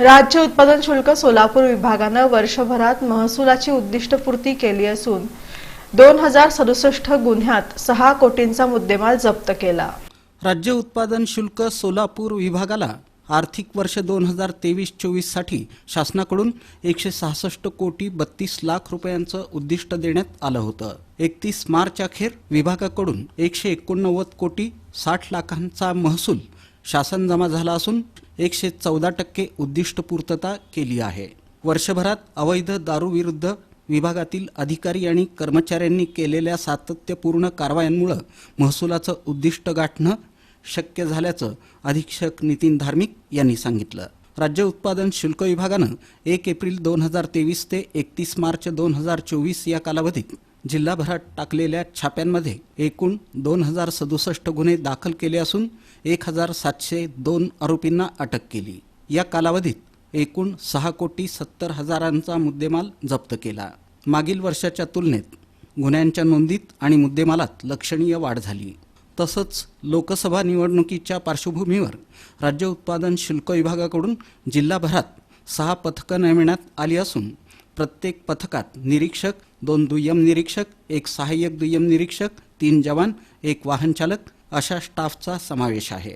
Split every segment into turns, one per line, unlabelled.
राज्य उत्पादन शुल्क सोलापूर विभागानं वर्षभरात महसुलाची उद्दिष्टपूर्ती केली असून दोन हजार सदुसष्ट गुन्ह्यात सहा कोटींचा मुद्देमाल जप्त केला.
राज्य उत्पादन शुल्क सोलापूर विभागाला आर्थिक वर्ष दोन हजार तेवीस चोवीससाठी शासनाकडून एकशे सहासष्ट कोटी बत्तीस लाख रुपयांचं उद्दिष्ट देण्यात आलं होतं. एकतीस मार्च अखेर विभागाकडून एकशे एकोणनव्वद कोटी साठ लाखांचा महसूल शासन जमा झाला असून एकशे चौदा टक्के उद्दिष्ट पूर्तता केली आहे. वर्षभरात अवैध दारूविरुद्ध विभागातील अधिकारी आणि कर्मचाऱ्यांनी केलेल्या सातत्यपूर्ण कारवायांमुळं महसुलाचं उद्दिष्ट गाठणं शक्य झाल्याचं अधीक्षक नितीन धार्मिक यांनी सांगितलं. राज्य उत्पादन शुल्क विभागानं एक एप्रिल दोन हजार तेवीस ते एकतीस मार्च दोन हजार चोवीस या कालावधीत जिल्हाभरात टाकलेल्या छाप्यांमध्ये एकूण दोन हजार सदुसष्ट गुन्हे दाखल केले असून एक हजार सातशे दोन आरोपींना अटक केली. या कालावधीत एकूण सहा कोटी सत्तर हजारांचा मुद्देमाल जप्त केला. मागील वर्षाच्या तुलनेत गुन्ह्यांच्या नोंदीत आणि मुद्देमालात लक्षणीय वाढ झाली. तसंच लोकसभा निवडणुकीच्या पार्श्वभूमीवर राज्य उत्पादन शुल्क विभागाकडून जिल्हाभरात सहा पथकं नेमण्यात आली असून प्रत्येक पथकात निरीक्षक दोन दुय्यम निरीक्षक एक सहाय्यक दुय्यम निरीक्षक तीन जवान एक वाहन चालक अशा स्टाफचा समावेश आहे.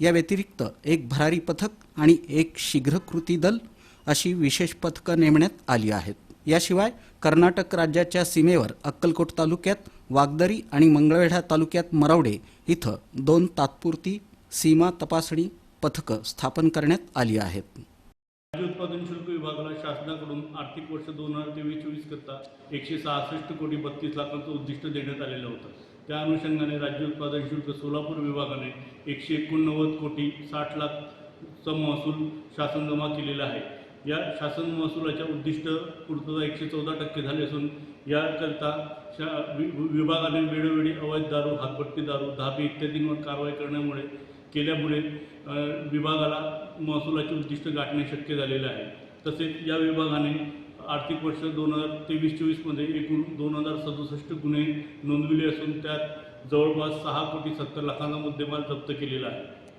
या व्यतिरिक्त एक भरारी पथक आणि एक शीघ्र कृती दल अशी विशेष पथकं नेमण्यात आली आहेत. याशिवाय कर्नाटक राज्याच्या सीमेवर अक्कलकोट तालुक्यात वागदरी आणि मंगळवेढा तालुक्यात मरवडे इथं दोन तात्पुरती सीमा तपासणी पथकं स्थापन करण्यात आली आहेत.
राज्य शुल्क विभागाला शासनाकडून आर्थिक वर्ष दोन हजार तेवीस चोवीस करता एकशे सहासष्ट कोटी बत्तीस लाखांचं उद्दिष्ट देण्यात आलेलं होतं. त्या अनुषंगाने राज्य उत्पादन शुल्क सोलापूर विभागाने एकशे एकोणनव्वद कोटी साठ लाखचा महसूल शासन जमा केलेला आहे. या शासन महसुलाच्या उद्दिष्ट पूर्तता एकशे चौदा टक्के झाले असून याकरता शा वि- विभागाने वेळोवेळी अवैध दारू हातपट्टी दारू धाबे इत्यादींवर कारवाई करण्यामुळे केल्यामुळे विभागाला महसुलाचे उद्दिष्ट गाठणे शक्य झालेलं आहे. तसेच या विभागाने आर्थिक वर्ष दोन हजार तेवीस चोवीसमध्ये एकूण दोन हजार सदुसष्ट गुन्हे नोंदविले असून त्यात जवळपास सहा कोटी सत्तर लाखांचा मुद्देमाल जप्त केलेला आहे.